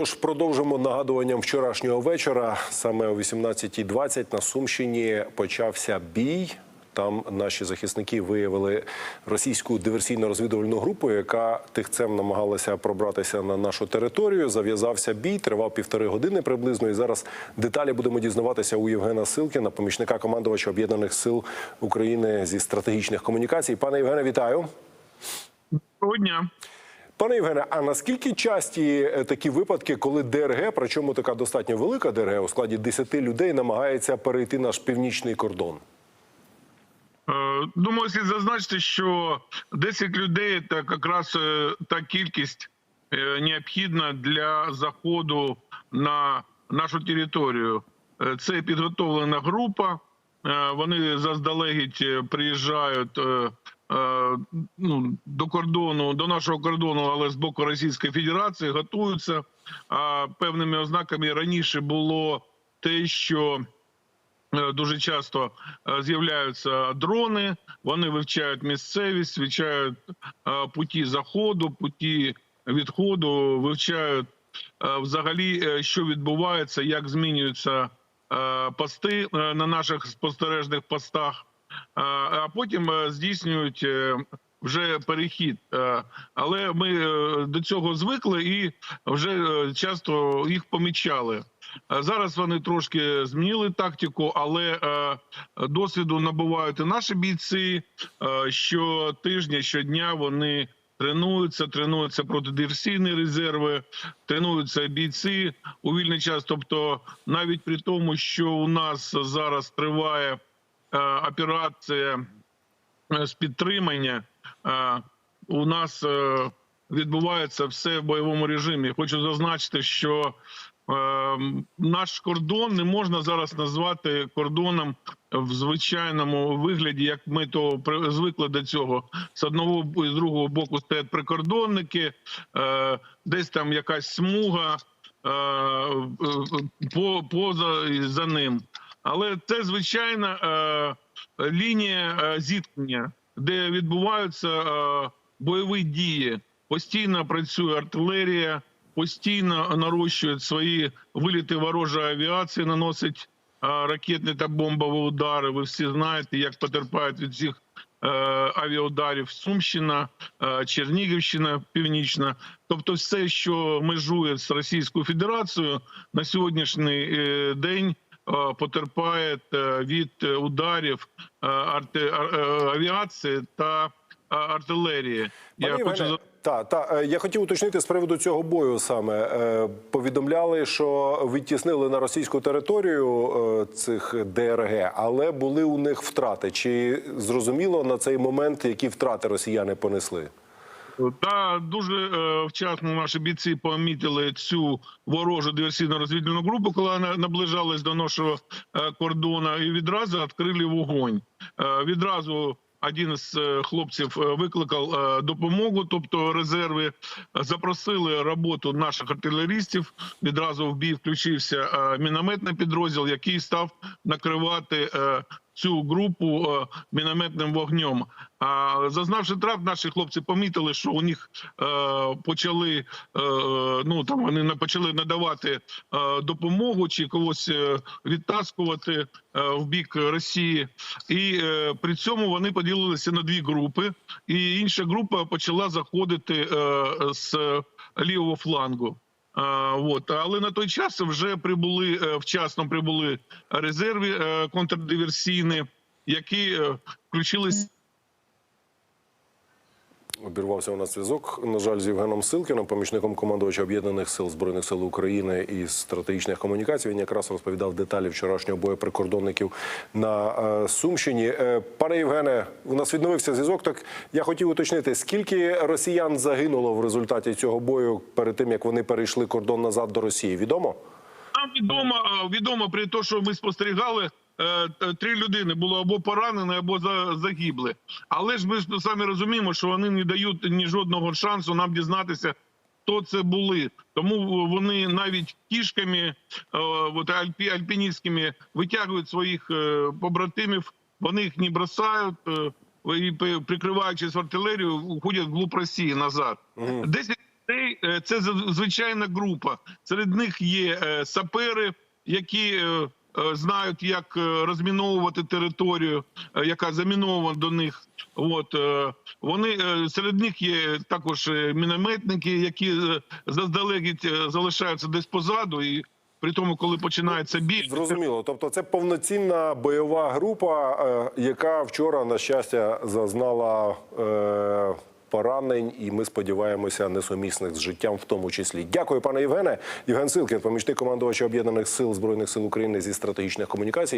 Тож продовжимо нагадуванням вчорашнього вечора. Саме о 18.20 на Сумщині почався бій. Там наші захисники виявили російську диверсійно-розвідувальну групу, яка тихцем намагалася пробратися на нашу територію. Зав'язався бій, тривав півтори години приблизно. І зараз деталі будемо дізнаватися у Євгена Силкіна, помічника командувача об'єднаних сил України зі стратегічних комунікацій. Пане Євгене, вітаю. Доброго дня. Пане Євгене, а наскільки часті е, такі випадки, коли ДРГ, причому така достатньо велика ДРГ у складі 10 людей, намагається перейти наш північний кордон? Е, Думаю, слід зазначити, що 10 людей це якраз е, та кількість необхідна для заходу на нашу територію. Це підготовлена група. Вони заздалегідь приїжджають ну, до кордону, до нашого кордону, але з боку Російської Федерації готуються. А певними ознаками раніше було те, що Е, Дуже часто е, з'являються дрони, вони вивчають місцевість, вивчають е, путі заходу, путі відходу, вивчають е, взагалі, е, що відбувається, як змінюються е, пости е, на наших спостережних постах, Е, а потім е, здійснюють е, вже перехід. Е, Але ми до цього звикли і вже часто їх помічали. Зараз вони трошки змінили тактику, але досвіду набувають і наші бійці. Е, щотижня, щодня вони тренуються, тренуються протидиверсійні резерви, тренуються бійці у вільний час. Тобто, навіть при тому, що у нас зараз триває операція е, з підтримання, е, у нас е, відбувається все в бойовому режимі. Хочу зазначити, що е, наш кордон не можна зараз назвати кордоном в звичайному вигляді, як ми то звикли до цього. З одного і з другого боку стоять прикордонники, е, десь там якась смуга е, е, по, поза за ним. Але це звичайна е, лінія е, зіткнення, де відбуваються е, бойові дії. Постійно працює артилерія, постійно нарощують свої виліти ворожої авіації, наносить ракетні та бомбові удари. Ви всі знаєте, як потерпають від цих авіаударів Сумщина, Чернігівщина Північна. Тобто, все, що межує з Російською Федерацією на сьогоднішній день. Е, Потерпає е, від е, ударів авіації та артилерії. Я хочу та, та, я хотів уточнити з приводу цього бою саме. Повідомляли, що відтіснили на російську територію цих ДРГ, але були у них втрати. Чи зрозуміло на цей момент, які втрати росіяни понесли? Та дуже е, вчасно наші бійці помітили цю ворожу диверсійно-розвідувальну групу, коли вона наближалась до нашого е, кордону, і відразу відкрили вогонь. Е, відразу один з е, хлопців е, викликав е, допомогу, тобто резерви, запросили роботу наших артилерістів. Відразу в бій включився мінометний підрозділ, який став накривати. Цю групу е, мінометним вогнем. Зазнавши трап, наші хлопці помітили, що у них е, почали е, ну там вони почали надавати допомогу чи когось відтаскувати в бік Росії, і при цьому вони поділилися на дві групи, і інша група почала заходити з лівого флангу. А, от. Але на той час вже прибули е, вчасно прибули резерви е, контрдиверсійні, які е, включились. Обірвався у нас зв'язок. На жаль, з Євгеном Силкіном, помічником командувача об'єднаних сил збройних сил України із стратегічних комунікацій. Він якраз розповідав деталі вчорашнього бою прикордонників на е, Сумщині. Е, пане Євгене, у нас відновився зв'язок. Так я хотів уточнити, скільки росіян загинуло в результаті цього бою перед тим, як вони перейшли кордон назад до Росії? Відомо? Відомо відомо при тому, що ми спостерігали. Е, Три людини було або поранені, або за- загибли. Але ж ми ж самі розуміємо, що вони не дають ні жодного шансу нам дізнатися, хто це були. Тому вони навіть кішками, е, от альпі, альпіністськими витягують своїх е, побратимів. Вони їх не бросають. І прикриваючись артилерію, уходять в глуб Росії назад. Десять людей це звичайна група. Серед них є сапери, які знають, як е, розміновувати територію, е, яка замінована до них. От е, вони е, серед них є також е, мінометники, які е, заздалегідь е, залишаються десь позаду, і при тому, коли починається бій, Зрозуміло. Тобто, це повноцінна бойова група, е, яка вчора, на щастя, зазнала е, поранень, і ми сподіваємося, несумісних з життям, в тому числі. Дякую, пане Євгене. Євген Силкін, помічник командувача об'єднаних сил збройних сил України зі стратегічних комунікацій.